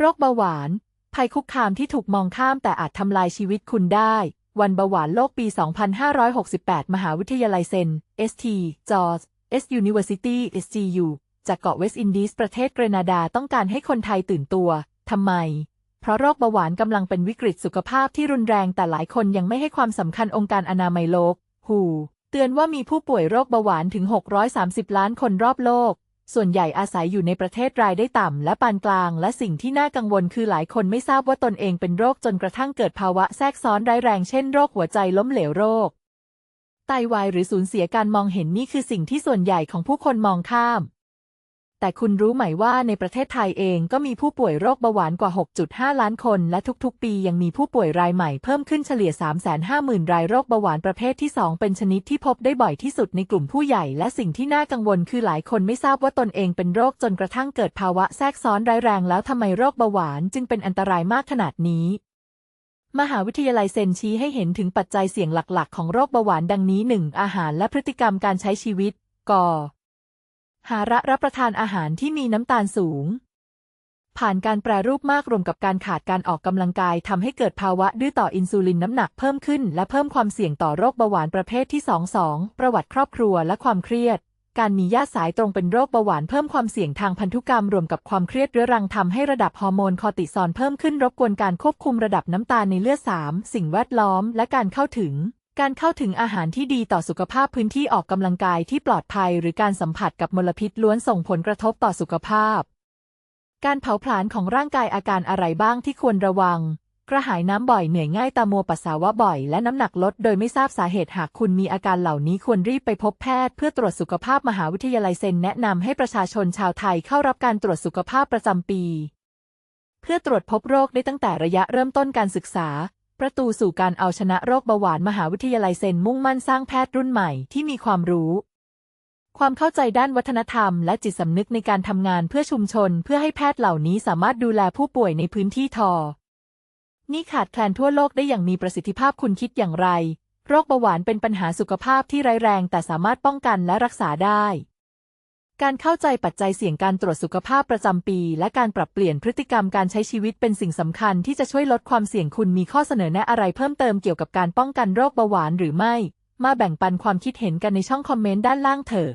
โรคเบาหวาน ภัยคุกคามที่ถูกมองข้ามแต่อาจทำลายชีวิตคุณได้ วันเบาหวานโลกปี 2568 มหาวิทยาลัยเซน ST จอร์จ S University SGU จากเกาะเวสต์อินดีสประเทศเกรนาดาต้องการให้คนไทยตื่นตัวทำไม เพราะโรคเบาหวานกำลังเป็นวิกฤตสุขภาพที่รุนแรงแต่หลายคนยังไม่ให้ความสำคัญองค์การอนามัยโลก WHO เตือนว่ามีผู้ป่วยโรคเบาหวานถึง 630 ล้านคนรอบโลก ส่วนใหญ่อาศัยอยู่ในประเทศรายได้ต่ำและปานกลาง และสิ่งที่น่ากังวลคือหลายคนไม่ทราบว่าตนเองเป็นโรคจนกระทั่งเกิดภาวะแทรกซ้อนร้ายแรงเช่นโรคหัวใจล้มเหลวโรคไตวายหรือสูญเสียการมองเห็นนี่คือสิ่งที่ส่วนใหญ่ของผู้คนมองข้าม แต่คุณรู้ไหมว่าในประเทศไทยเองก็มีผู้ป่วยโรคเบาหวานกว่า 6.5 ล้านคน และทุกๆ ปียังมีผู้ป่วยรายใหม่เพิ่มขึ้นเฉลี่ย 350,000 รายโรคเบาหวานประเภทที่ 2 เป็นชนิดที่พบได้บ่อยที่สุดในกลุ่มผู้ใหญ่ และสิ่งที่น่ากังวลคือหลายคนไม่ทราบว่าตนเองเป็นโรคจนกระทั่งเกิดภาวะแทรกซ้อนร้ายแรงแล้วทำไมโรคเบาหวานจึงเป็นอันตรายมากขนาดนี้มหาวิทยาลัยเซนชี้ให้เห็นถึงปัจจัยเสี่ยงหลักๆ ของโรคเบาหวานดังนี้ 1. อาหารและพฤติกรรมการใช้ชีวิตก่อ หาระรับประทานอาหารที่มีน้ำตาลสูง ผ่านการแปรรูปมากรวมกับการขาดการออกกำลังกายทำให้เกิดภาวะดื้อต่ออินซูลินน้ำหนักเพิ่มขึ้น และเพิ่มความเสี่ยงต่อโรคเบาหวานประเภทที่ 2 2 ประวัติครอบครัวและความเครียดการมีญาติสายตรงเป็นโรคเบาหวานเพิ่มความเสี่ยงทางพันธุกรรมรวมกับความเครียดเรื้อรังทำให้ระดับฮอร์โมนคอร์ติซอลเพิ่มขึ้นรบกวนการควบคุมระดับน้ำตาลในเลือด 3 สิ่งแวดล้อม และการเข้าถึง การเข้าถึงอาหารที่ดีต่อสุขภาพพื้นที่ออกกำลังกายที่ปลอดภัย หรือการสัมผัสกับมลพิษล้วนส่งผลกระทบต่อสุขภาพ การเผาผลาญของร่างกายอาการอะไรบ้างที่ควรระวัง กระหายน้ำบ่อยเหนื่อยง่ายตามัวปัสสาวะบ่อย และน้ำหนักลดโดยไม่ทราบสาเหตุหากคุณมีอาการเหล่านี้ควรรีบไปพบแพทย์เพื่อตรวจสุขภาพมหาวิทยาลัยเซนแนะนำให้ประชาชนชาวไทยเข้ารับการตรวจสุขภาพประจำปี เพื่อตรวจพบโรคได้ตั้งแต่ระยะเริ่มต้นการศึกษา ประตูสู่การเอาชนะโรคเบาหวานมหาวิทยาลัยเซนมุ่งมั่นสร้างแพทย์รุ่นใหม่ที่มีความรู้ ความเข้าใจด้านวัฒนธรรม และจิตสำนึกในการทำงานเพื่อชุมชน เพื่อให้แพทย์เหล่านี้สามารถดูแลผู้ป่วยในพื้นที่ทอ นี่ขาดแคลนทั่วโลกได้อย่างมีประสิทธิภาพคุณคิดอย่างไร โรคเบาหวานเป็นปัญหาสุขภาพที่ร้ายแรง แต่สามารถป้องกันและรักษาได้ การเข้าใจปัจจัยเสี่ยงการตรวจสุขภาพประจำปี และการปรับเปลี่ยนพฤติกรรมการใช้ชีวิตเป็นสิ่งสำคัญที่จะช่วยลดความเสี่ยงคุณมีข้อเสนอแนะอะไรเพิ่มเติมเกี่ยวกับการป้องกันโรคเบาหวานหรือไม่ มาแบ่งปันความคิดเห็นกันในช่องคอมเมนต์ด้านล่างเถอะ